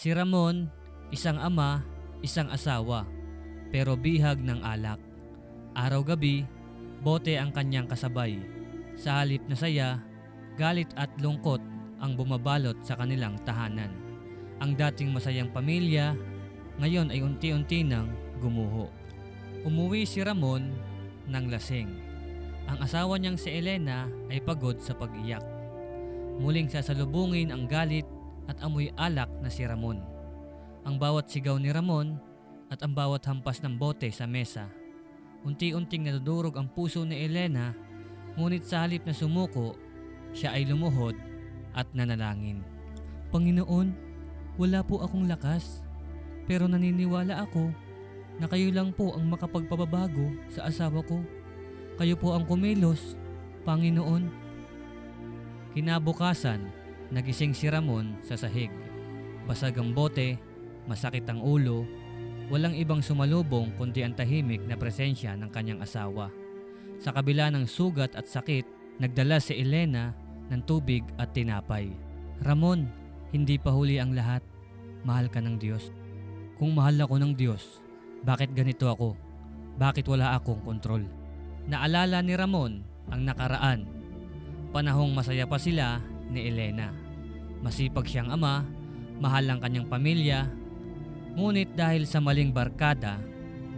Si Ramon, isang ama, isang asawa, pero bihag ng alak. Araw-gabi, bote ang kanyang kasabay. Sa halip na saya, galit at lungkot ang bumabalot sa kanilang tahanan. Ang dating masayang pamilya, ngayon ay unti-unti nang gumuho. Umuwi si Ramon ng lasing. Ang asawa niyang si Elena ay pagod sa pag-iyak. Muling sasalubungin ang galit at amoy alak na si Ramon. Ang bawat sigaw ni Ramon at ang bawat hampas ng bote sa mesa. Unti-unting nadudurog ang puso ni Elena, ngunit sa halip na sumuko, siya ay lumuhod at nanalangin. Panginoon, wala po akong lakas, pero naniniwala ako na kayo lang po ang makapagpababago sa asawa ko. Kayo po ang kumilos, Panginoon. Kinabukasan, nagising si Ramon sa sahig. Basag ang bote, masakit ang ulo, walang ibang sumalubong kundi ang tahimik na presensya ng kanyang asawa. Sa kabila ng sugat at sakit, nagdala si Elena ng tubig at tinapay. Ramon, hindi pa huli ang lahat. Mahal ka ng Diyos. Kung mahal ako ng Diyos, bakit ganito ako? Bakit wala akong kontrol? Naalala ni Ramon ang nakaraan. Panahong masaya pa sila ni Elena. Masipag siyang ama, mahal ang kanyang pamilya, ngunit dahil sa maling barkada,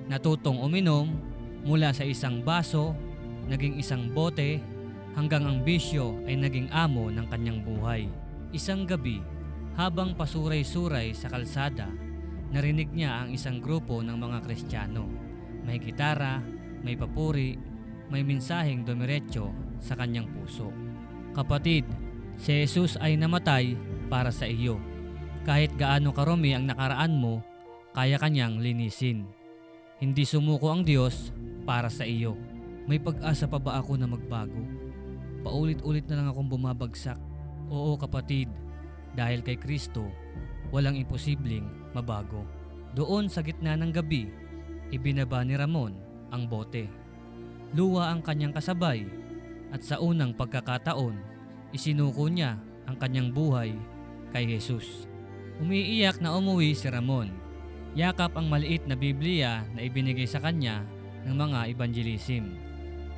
natutong uminom mula sa isang baso, naging isang bote, hanggang ang bisyo ay naging amo ng kanyang buhay. Isang gabi, habang pasuray-suray sa kalsada, narinig niya ang isang grupo ng mga Kristiyano. May gitara, may papuri, may mensaheng dumiretso sa kanyang puso. Kapatid, si Jesus ay namatay para sa iyo. Kahit gaano karumi ang nakaraan mo, kaya kanyang linisin. Hindi sumuko ang Diyos para sa iyo. May pag-asa pa ba ako na magbago? Paulit-ulit na lang akong bumabagsak. Oo kapatid, dahil kay Kristo, walang imposibleng mabago. Doon sa gitna ng gabi, ibinaba ni Ramon ang bote. Luwa ang kanyang kasabay at sa unang pagkakataon, isinuko niya ang kanyang buhay kay Jesus. Umiiyak na umuwi si Ramon. Yakap ang maliit na Biblia na ibinigay sa kanya ng mga evangelism.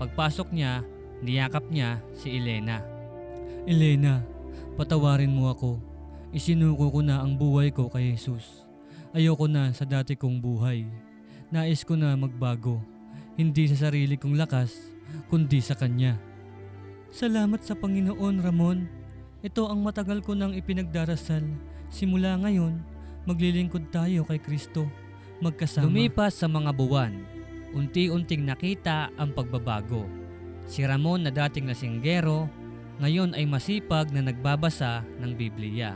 Pagpasok niya, niyakap niya si Elena. Elena, patawarin mo ako. Isinuko ko na ang buhay ko kay Jesus. Ayoko na sa dati kong buhay. Nais ko na magbago. Hindi sa sarili kong lakas, kundi sa Kanya. Salamat sa Panginoon, Ramon. Ito ang matagal ko nang ipinagdarasal. Simula ngayon, maglilingkod tayo kay Kristo. Magkasama. Lumipas sa mga buwan, unti-unting nakita ang pagbabago. Si Ramon na dating lasinggero, ngayon ay masipag na nagbabasa ng Biblia.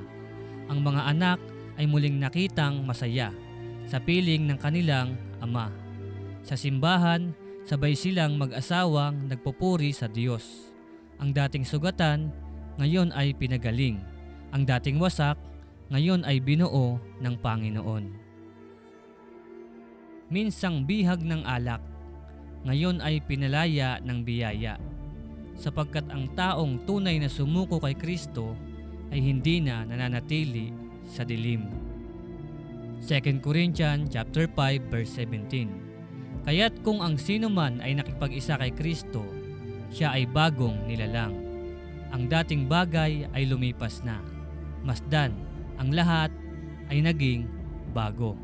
Ang mga anak ay muling nakitang masaya sa piling ng kanilang ama. Sa simbahan, sabay silang mag-asawang nagpupuri sa Diyos. Ang dating sugatan, ngayon ay pinagaling. Ang dating wasak, ngayon ay binuo ng Panginoon. Minsang bihag ng alak, ngayon ay pinalaya ng biyaya. Sapagkat ang taong tunay na sumuko kay Kristo ay hindi na nananatili sa dilim. 2 Corinthians chapter 5 verse 17. Kaya't kung ang sino man ay nakipag-isa kay Kristo, siya ay bagong nilalang. Ang dating bagay ay lumipas na. Masdan, ang lahat ay naging bago.